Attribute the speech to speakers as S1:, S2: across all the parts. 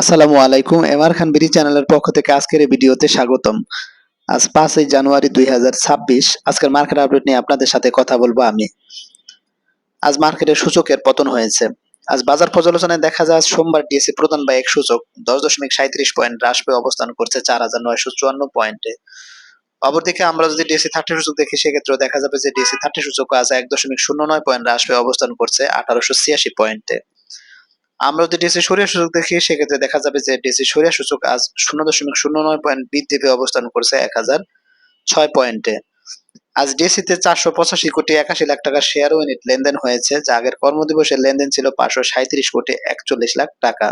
S1: আসসালামু আলাইকুম এমআর খান বিডি চ্যানেলের পক্ষ থেকে আজকের এই ভিডিওতে স্বাগতম আজ পাঁচই জানুয়ারি দুই ছাব্বিশ আজকের মার্কেট আপডেট নিয়ে আপনাদের সাথে কথা বলবো আমি আজ মার্কেটের সূচকের পতন হয়েছে আজ বাজার পর্যালোচনায় দেখা যায় সোমবার ডিএসি প্রধান বা এক সূচক দশ দশমিক সাঁত্রিশ পয়েন্ট হ্রাস পেয়ে অবস্থান করছে চার হাজার নয়শো চুয়ান্ন পয়েন্টে অপরদিকে আমরা যদি ডিএসি থার্টি সূচক দেখি সেক্ষেত্রেও দেখা যাবে যে ডিএসি থার্টি সূচক আজ এক দশমিক শূন্য নয় পয়েন্ট হ্রাস পেয়ে অবস্থান করছে আঠারোশো ছিয়াশি পয়েন্টে আমরা যদি ডিসি সরিয়া সূচক দেখি সেক্ষেত্রে দেখা যাবে যে ডিসি সরিয়া সূচক আজ শূন্য দশমিক শূন্য নয় পয়েন্ট বৃদ্ধি পেয়ে অবস্থান করছে এক হাজার ছয় পয়েন্টে আজ ডিসিতে চারশো পঁচাশি কোটি একাশি লাখ টাকার শেয়ার ইউনিট লেনদেন হয়েছে যা আগের কর্মদিবসের লেনদেন ছিল পাঁচশো সাঁত্রিশ কোটি একচল্লিশ লাখ টাকা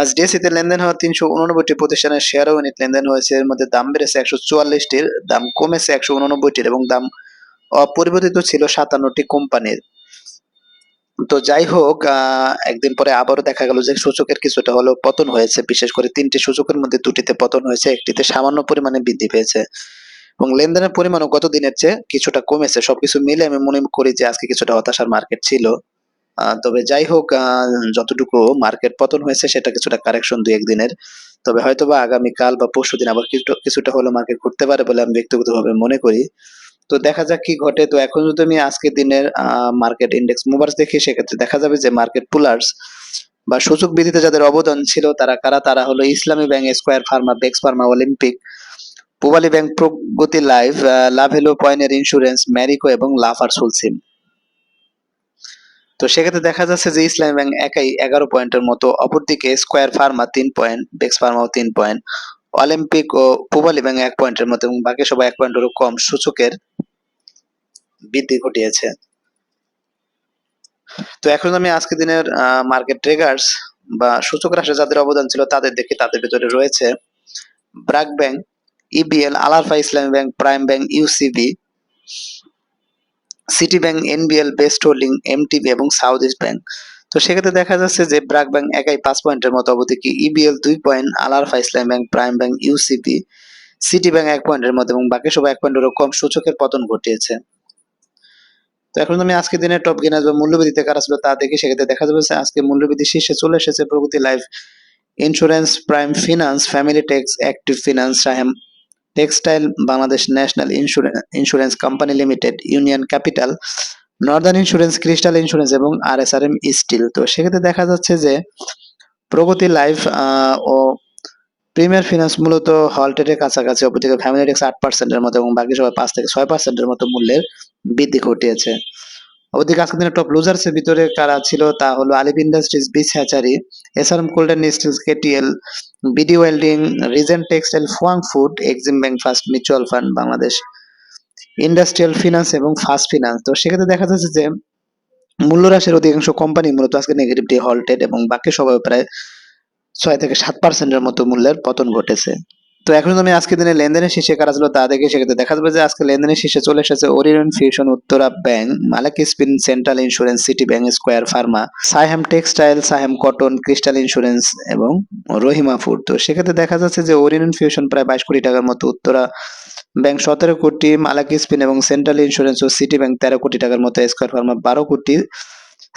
S1: আজ ডিসিতে লেনদেন হওয়া তিনশো উননব্বইটি প্রতিষ্ঠানের শেয়ার ইউনিট লেনদেন হয়েছে এর মধ্যে দাম বেড়েছে একশো চুয়াল্লিশটির দাম কমেছে একশো উননব্বইটির এবং দাম অপরিবর্তিত ছিল সাতান্নটি কোম্পানির তো যাই হোক একদিন পরে আবারও দেখা গেল যে সূচকের কিছুটা হলেও পতন হয়েছে বিশেষ করে তিনটি সূচকের মধ্যে দুটিতে পতন হয়েছে একটিতে সামান্য পরিমাণে বৃদ্ধি পেয়েছে এবং লেনদেনের পরিমাণও গত দিনের চেয়ে কিছুটা কমেছে সবকিছু মিলে আমি মনে করি যে আজকে কিছুটা হতাশার মার্কেট ছিল তবে যাই হোক যতটুকু মার্কেট পতন হয়েছে সেটা কিছুটা কারেকশন দুই একদিনের তবে হয়তোবা আগামীকাল বা পরশু দিন আবার কিছুটা হলো মার্কেট ঘুরতে পারে বলে আমি ব্যক্তিগতভাবে মনে করি তো দেখা যাক কি ঘটে তো এখন যদি আমি আজকের দিনের মার্কেট ইন্ডেক্স মুভার্স দেখি সেক্ষেত্রে দেখা যাবে যে মার্কেট পুলার্স বা সূচক বৃদ্ধিতে যাদের অবদান ছিল তারা কারা তারা হলো ইসলামী ব্যাংক স্কোয়ার ফার্মা বেক্স pharma Olympic Pubali bank Pragati life লাভ লাভেলো পয়েনের ইন্স্যুরেন্স ম্যারিকো এবং লাফার সুলসিম তো সেক্ষেত্রে দেখা যাচ্ছে যে ইসলামী ব্যাংক একাই এগারো পয়েন্টের মতো অপরদিকে স্কোয়ার ফার্মা তিন পয়েন্ট বেক্স ফার্মাও তিন পয়েন্ট অলিম্পিক ও পূবালী এবং এক পয়েন্টের মতো এবং বাকি সবাই এক পয়েন্টেরও কম সূচকের বৃদ্ধি ঘটিয়েছে তো এখন আমি আজকে দিনের মার্কেট ট্রেগার্স বা সূচক হ্রাসে যাদের অবদান ছিল তাদের দেখি তাদের ভিতরে রয়েছে BRAC bank EBL আলারফা Islami bank prime bank UCB city bank NBL best holding MTB এবং সাউথ ইস্ট ব্যাংক তো সেক্ষেত্রে দেখা যাচ্ছে যে ব্রাক ব্যাংক একাই পাঁচ পয়েন্টের মতো কি ইবিএল e দুই point Al Arafah Islam bank prime bank UCP city bank এক পয়েন্টের মতো এবং বাকি সব এক পয়েন্টেরও কম সূচকের পতন ঘটিয়েছে তো এখন আমি আজকে দিনের টপ গেনার্স বা মূল্যবৃদ্ধিতে কারা ছিল তা দেখে সেক্ষেত্রে দেখা যাবে আজকে মূল্যবৃদ্ধি শীর্ষে চলে এসেছে Pragati life insurance prime finance family tax active finance Saham textile Bangladesh national insurance insurance company limited union capital northern insurance crystal insurance এবং R S R M steel তো সেক্ষেত্রে দেখা যাচ্ছে যে প্রগতি লাইফ ও প্রিমিয়ার ফিনান্স মূলত হলটেটের কাছাকাছি অপরদিকে ফ্যামিলি ট্যাক্স আট পার্সেন্টের মতো এবং বাকি সবাই পাঁচ থেকে ছয় পার্সেন্টের মতো মূল্যের বৃদ্ধি ঘটিয়েছে ওদিকে আজকের দিনে টপ লুজার্সের ভিতরে কারা ছিল তা হলো Alif industries beach hatchery M golden steels KTL BD welding regent textile Fuwang food Exim bank first mutual fund Bangladesh industrial finance এবং ফার্স্ট ফিনান্স তো সেক্ষেত্রে দেখা যাচ্ছে যে মূল্য হ্রাসের অধিকাংশ কোম্পানি মূলত আজকে নেগেটিভ ডে হল্টেড এবং বাকি সবাই প্রায় ছয় থেকে সাত পার্সেন্টের মতো মূল্যের পতন ঘটেছে তো এখন আমি আজকে দিনে লেনদেনের শীর্ষে কারা ছিল তা দেখে সেক্ষেত্রে দেখা যাবে যে আজকে লেনদেনের শীর্ষে চলে এসেছে Orion fusion Uttara bank Malek spin central insurance city bank square pharma Saham textile Saham cotton crystal insurance এবং রহিমা ফুড তো সেক্ষেত্রে দেখা যাচ্ছে যে ওরিয়ন ফিউশন প্রায় বাইশ কোটি টাকার মতো উত্তরা ব্যাংক সতেরো কোটি মালাক স্পিন এবং সেন্ট্রাল ইন্স্যুরেন্স ও সিটি ব্যাংক তেরো কোটি টাকার মতো স্কোয়ার ফার্মা বারো কোটি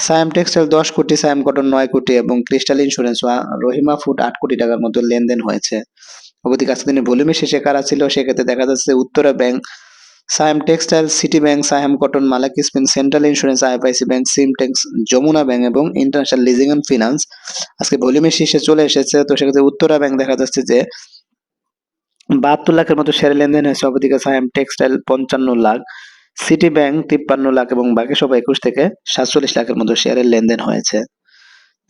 S1: সায়াম টেক্সটাইল দশ কোটি সায়াম কটন নয় কোটি এবং ক্রিস্টাল ইন্স্যুরেন্স রহিমা ফুড আট কোটি টাকার মতো লেনদেন হয়েছে অবধিক আজকের দিনে ভলিউমের শেষে কারা ছিল সেক্ষেত্রে দেখা যাচ্ছে Uttara bank Saiham textile city bank Saiham cotton Malek spin central insurance IFIC bank Simtex Jamuna bank এবং ইন্টারন্যাশনাল লিজিং অ্যান্ড ফিনান্স আজকে ভলিউমের শীর্ষে চলে এসেছে তো সেক্ষেত্রে উত্তরা ব্যাংক দেখা যাচ্ছে যে বাহাত্তর লাখের মতো শেয়ার লেনদেন হয়েছে অবদিকে সায়াম টেক্সটাইল পঞ্চান্ন লাখ সিটি ব্যাংক তিপ্পান্ন লাখ এবং বাকি সব একুশ থেকে সাতচল্লিশ লাখের মতো শেয়ারের লেনদেন হয়েছে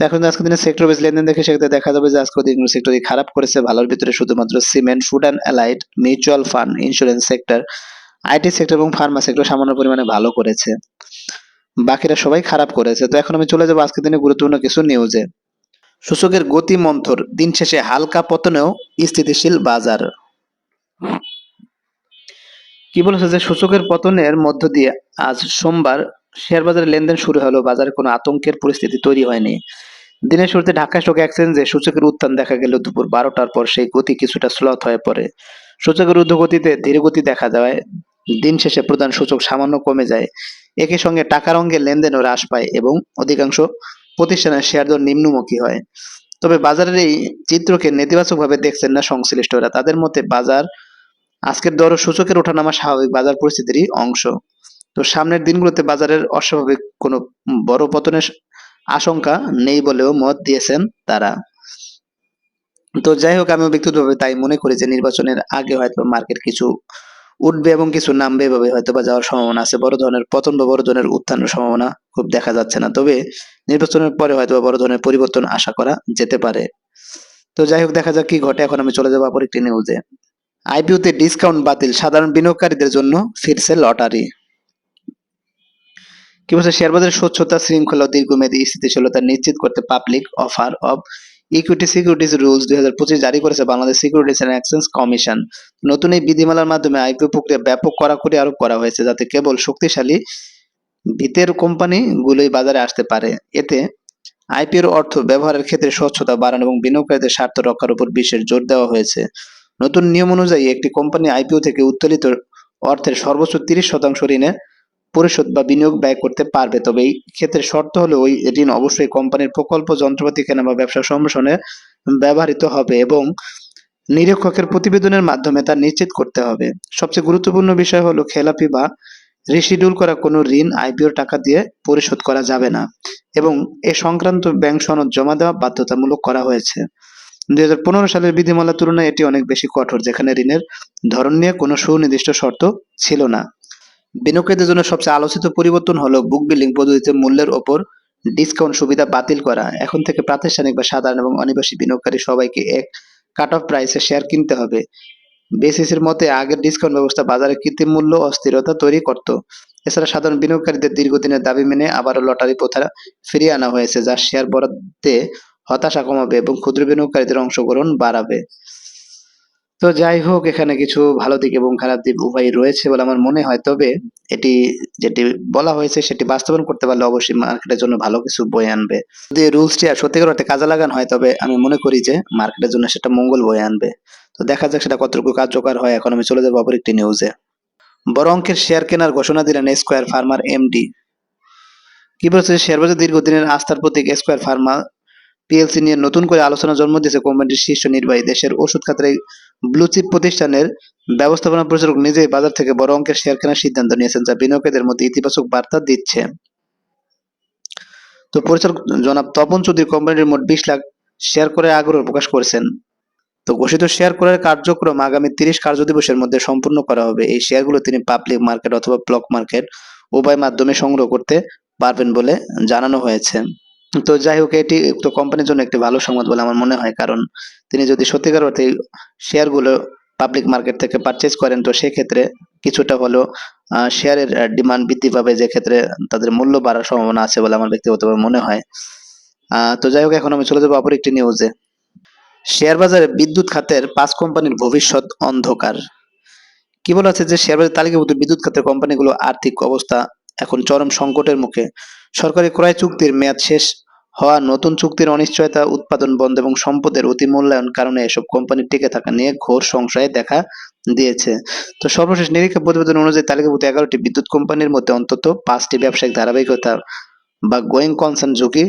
S1: এখন আজকে দিনে সেক্টর বেস লেনদেন দেখে সেক্ষেত্রে দেখা যাবে যে আজকের দিনগুলো সেক্টরই খারাপ করেছে ভালোর ভিতরে শুধুমাত্র cement food and allied mutual fund insurance sector IT sector এবং ফার্মা সেক্টর সামান্য পরিমাণে ভালো করেছে বাকিরা সবাই খারাপ করেছে তো এখন আমি চলে যাবো আজকের দিনে গুরুত্বপূর্ণ কিছু নিউজে সূচকের গতি মন্থর দিন শেষে হালকা পতনেও স্থিতিশীল বাজার কি বলেছে যে সূচকের পতনের মধ্য দিয়ে আজ সোমবার শেয়ার বাজারে লেনদেন শুরু হলো বাজারে কোনো আতঙ্কের পরিস্থিতি তৈরি হয়নি দিনের শুরুতে ঢাকা স্টক এক্সচেঞ্জে সূচকের উত্থান দেখা গেল দুপুর বারোটার পর সেই গতি কিছুটা স্লথ হয়ে পড়ে সূচকের ঊর্ধ্বগতিতে ধীর গতি দেখা যায় দিন শেষে প্রধান সূচক সামান্য কমে যায় একই সঙ্গে টাকার অঙ্গে লেনদেনও হ্রাস পায় এবং অধিকাংশ প্রতিষ্ঠানের শেয়ার দর নিম্নমুখী হয় তবে বাজারের এই চিত্রকে নেতিবাচকভাবে দেখছেন না সংশ্লিষ্টরা তাদের মতে বাজার আজকের দর সূচকের ওঠানামা স্বাভাবিক বাজার পরিস্থিতিরই অংশ তো সামনের দিনগুলোতে বাজারের অস্বাভাবিক কোনো বড় পতনের আশঙ্কা নেই বলেও মত দিয়েছেন তারা তো যাই হোক আমি ব্যক্তিগতভাবে তাই মনে করি যে নির্বাচনের আগে হয়তো মার্কেট কিছু উঠবে এবং কিছু নামবে এভাবে হয়তো বা যাওয়ার সম্ভাবনা আছে বড় ধরনের পতন বা বড় ধরনের উত্থানের সম্ভাবনা খুব দেখা যাচ্ছে না তবে নির্বাচনের পরে হয়তো বড় ধরনের পরিবর্তন আশা করা যেতে পারে তো যাই হোক দেখা যাক কি ঘটে এখন আমি চলে যাবো আবার একটি নিউজে আইপিওতে ডিসকাউন্ট বাতিল সাধারণ বিনিয়োগকারীদের জন্য ফিরছে লটারি কি বলছে শেয়ার বাজারের স্বচ্ছতা শৃঙ্খলা দীর্ঘমেয়াদী স্থিতিশীলতা নিশ্চিত করতে public offer of equity securities rules দুই হাজার পঁচিশ জারি করেছে Bangladesh securities and exchange commission নতুন এই বিধিমালার মাধ্যমে আইপিও প্রক্রিয়া ব্যাপক কড়াকড়ি আরোপ করা হয়েছে যাতে কেবল শক্তিশালী ভিতের কোম্পানিগুলোই বাজারে আসতে পারে এতে আইপিওর অর্থ ব্যবহারের ক্ষেত্রে স্বচ্ছতা বাড়ানো এবং বিনিয়োগকারীদের স্বার্থ রক্ষার উপর বিশেষ জোর দেওয়া হয়েছে নতুন নিয়ম অনুযায়ী একটি কোম্পানি আইপিও থেকে উত্তোলিত অর্থের সর্বোচ্চ তিরিশ শতাংশ ঋণে পরিশোধ বা বিনিয়োগ ব্যয় করতে পারবে তবে এই ক্ষেত্রে শর্ত হলে ওই ঋণ অবশ্যই কোম্পানির প্রকল্প যন্ত্রপাতি কেনা বা ব্যবসা সম্প্রসারণে ব্যবহৃত হবে এবং নিরীক্ষকের প্রতিবেদনের মাধ্যমে তা নিশ্চিত করতে হবে সবচেয়ে গুরুত্বপূর্ণ বিষয় হলো খেলাপি বা রিশিডিউল করা কোনো ঋণ আইপিও টাকা দিয়ে পরিশোধ করা যাবে না এবং এ সংক্রান্ত ব্যাংক সনদ জমা দেওয়া বাধ্যতামূলক করা হয়েছে দুই সালের বিধিমালার তুলনায় এটি অনেক বেশি কঠোর যেখানে ঋণের ধরন নিয়ে কোনো সুনির্দিষ্ট শর্ত ছিল না বিনিয়োগকারীদের জন্য সবচেয়ে আলোচিত পরিবর্তন হলো বুক বিল্ডিং পদ্ধতিতে মূল্যের ওপর ডিসকাউন্ট সুবিধা বাতিল করা এখন থেকে প্রাতিষ্ঠানিক বা সাধারণ এবং অনিবাসী বিনিয়োগকারী সবাইকে এক কাট অফ প্রাইসে শেয়ার কিনতে হবে এর মতে আগের ডিসকাউন্ট ব্যবস্থা বাজারে কৃত্রিম মূল্য অস্থিরতা তৈরি করত এছাড়া সাধারণ বিনিয়োগকারীদের দীর্ঘদিনের দাবি মেনে আবারও লটারি প্রথা ফিরিয়ে আনা হয়েছে যা শেয়ার বরাদ্দে হতাশা কমাবে এবং ক্ষুদ্র বিনিয়োগকারীদের অংশগ্রহণ বাড়াবে তো যাই হোক এখানে কিছু ভালো দিক এবং খারাপ দিক উভয় রয়েছে বলে আমার মনে হয় তবে এটি যেটি বলা হয়েছে সেটি বাস্তবায়ন করতে পারলে অবশ্যই মার্কেটের জন্য ভালো কিছু বই আনবে যদি রুলসটি সত্যি করে কাজে লাগানো হয় তবে আমি মনে করি যে মার্কেটের জন্য সেটা মঙ্গল বই আনবে তো দেখা যাক সেটা কতটুকু কার্যকর হয় এখন আমি চলে যাবো অপর একটি নিউজে বড় অঙ্কের শেয়ার কেনার ঘোষণা দিলেন স্কোয়ার ফার্মার এমডি কি বলছে শেয়ার বাজার দীর্ঘদিনের আস্থার প্রতীক স্কোয়ার ফার্মা পিএলসি নিয়ে নতুন করে আলোচনা জন্ম দিয়েছে কোম্পানিটির শীর্ষ নির্বাহী দেশের ওষুধ খাতের ব্লুচিপ প্রতিষ্ঠানের ব্যবস্থাপনা পরিচালক নিজেই বাজার থেকে বড় অঙ্কের শেয়ার কেনার সিদ্ধান্ত নিয়েছেন যা বিনিয়োগকারীদের মধ্যে ইতিবাচক বার্তা দিচ্ছে তো পরিচালক জনাব তপন চৌধুরী কোম্পানিটির মোট বিশ লাখ শেয়ার করে আগ্রহ প্রকাশ করেছেন তো ঘোষিত শেয়ার করার কার্যক্রম আগামী তিরিশ দিবসের মধ্যে সম্পূর্ণ করা হবে এই শেয়ারগুলো তিনি পাবলিক মার্কেট অথবা ব্লক মার্কেট উভয় মাধ্যমে সংগ্রহ করতে পারবেন বলে জানানো হয়েছে তো যাই হোক এটি উক্ত কোম্পানির জন্য একটি ভালো সংবাদ বলে আমার মনে হয় কারণ তিনি যদি সত্যিকার অর্থে শেয়ারগুলো পাবলিক মার্কেট থেকে পারচেজ করেন তো সেক্ষেত্রে কিছুটা হলো শেয়ারের ডিমান্ড বৃদ্ধি পাবে যে ক্ষেত্রে তাদের মূল্য বাড়ার সম্ভাবনা আছে বলে আমার ব্যক্তিগতভাবে মনে হয় তো যাই হোক এখন আমি চলে যাবো অপর একটি নিউজে শেয়ার বাজারে বিদ্যুৎ খাতের পাঁচ কোম্পানির ভবিষ্যৎ অন্ধকার কি বলা হচ্ছে যে শেয়ার বাজার তালিকাভুক্ত বিদ্যুৎ খাতের কোম্পানিগুলো আর্থিক অবস্থা এখন চরম সংকটের মুখে সরকারি ক্রয় চুক্তির মেয়াদ শেষ হওয়া নতুন চুক্তির অনিশ্চয়তা উৎপাদন বন্ধ এবং সম্পদের অতি মূল্যায়ন কারণে এসব কোম্পানি টিকে থাকা নিয়ে ঘোর সংশয়ে দেখা দিয়েছে তো সর্বশেষ নিরীক্ষা প্রতিবেদন অনুযায়ী তালিকাভুক্ত এগারোটি বিদ্যুৎ কোম্পানির মধ্যে অন্তত পাঁচটি ব্যবসায়িক ধারাবাহিকতা বা গোয়িং কনসার্ন ঝুঁকি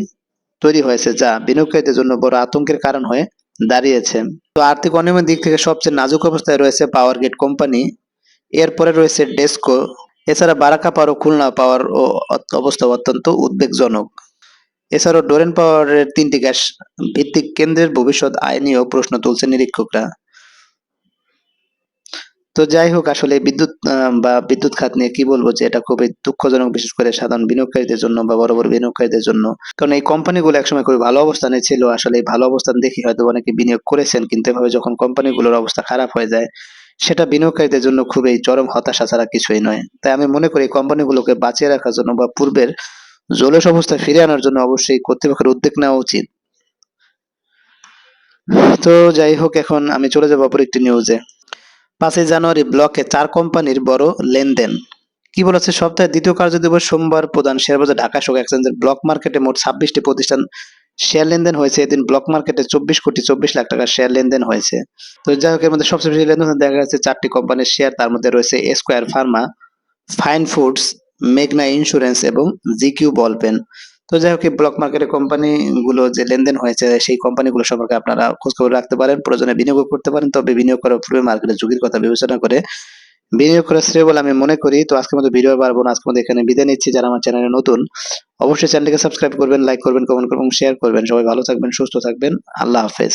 S1: তৈরি হয়েছে যা বিনিয়োগকারীদের জন্য বড় আতঙ্কের কারণ হয়ে দাঁড়িয়েছে তো আর্থিক অনিয়মের দিক থেকে সবচেয়ে নাজুক অবস্থায় রয়েছে পাওয়ার গ্রিড কোম্পানি এরপরে রয়েছে ডেস্কো এছাড়া বারাকা পাওয়ার ও খুলনা পাওয়ার অবস্থা অত্যন্ত উদ্বেগজনক এছাড়াও ডোরেন পাওয়ারের তিনটি গ্যাস ভিত্তিক কেন্দ্রের ভবিষ্যৎ আয় প্রশ্ন তুলছে নিরীক্ষকরা তো যাই হোক আসলে বিদ্যুৎ বা বিদ্যুৎ খাত নিয়ে কি বলবো যে এটা খুবই দুঃখজনক বিশেষ করে সাধারণ বিনিয়োগকারীদের জন্য বা বড় বড় বিনিয়োগকারীদের জন্য কারণ এই কোম্পানিগুলো একসময় খুবই ভালো অবস্থানে ছিল আসলে ভালো অবস্থান দেখি হয়তো অনেকে বিনিয়োগ করেছেন কিন্তু এভাবে যখন কোম্পানিগুলোর অবস্থা খারাপ হয়ে যায় সেটা বিনিয়োগকারীদের জন্য খুবই চরম হতাশা ছাড়া কিছুই নয় তাই আমি মনে করি কোম্পানিগুলোকে বাঁচিয়ে রাখার জন্য বা পূর্বের জলস অবস্থা ফিরে আনার জন্য অবশ্যই কর্তৃপক্ষের উদ্যোগ নেওয়া উচিত তো যাই হোক এখন আমি চলে যাবো অপর একটি নিউজে পাঁচই জানুয়ারি ব্লকে চার কোম্পানির বড় লেনদেন কি বলেছে সপ্তাহে দ্বিতীয় কার্য দিবস সোমবার প্রধান শেয়ারবাজার ঢাকা শোক এক্সচেঞ্জের ব্লক মার্কেটে মোট ছাব্বিশটি প্রতিষ্ঠান শেয়ার লেনদেন হয়েছে এদিন ব্লক মার্কেটে চব্বিশ কোটি চব্বিশ লাখ টাকার শেয়ার লেনদেন হয়েছে তো যাই হোক এর মধ্যে সবচেয়ে বেশি লেনদেন দেখা যাচ্ছে চারটি কোম্পানির শেয়ার তার মধ্যে রয়েছে স্কোয়ার ফার্মা ফাইন ফুডস মেঘনা ইন্স্যুরেন্স এবং জিকিউ বলপেন তো যাই হোক ব্লক মার্কেটের কোম্পানিগুলো যে লেনদেন হয়েছে সেই কোম্পানিগুলো সম্পর্কে আপনারা খোঁজখবর রাখতে পারেন প্রয়োজনে বিনিয়োগ করতে পারেন তবে বিনিয়োগ করার পূর্বে মার্কেটের ঝুঁকির কথা বিবেচনা করে বিনিয়োগ করা শ্রেয় বলে আমি মনে করি তো আজকের মতো ভিডিও পারবো না আজকের মধ্যে এখানে বিদায় নিচ্ছি যারা আমার চ্যানেলে নতুন অবশ্যই চ্যানেলটিকে সাবস্ক্রাইব করবেন লাইক করবেন কমেন্ট করবেন শেয়ার করবেন সবাই ভালো থাকবেন সুস্থ থাকবেন আল্লাহ হাফেজ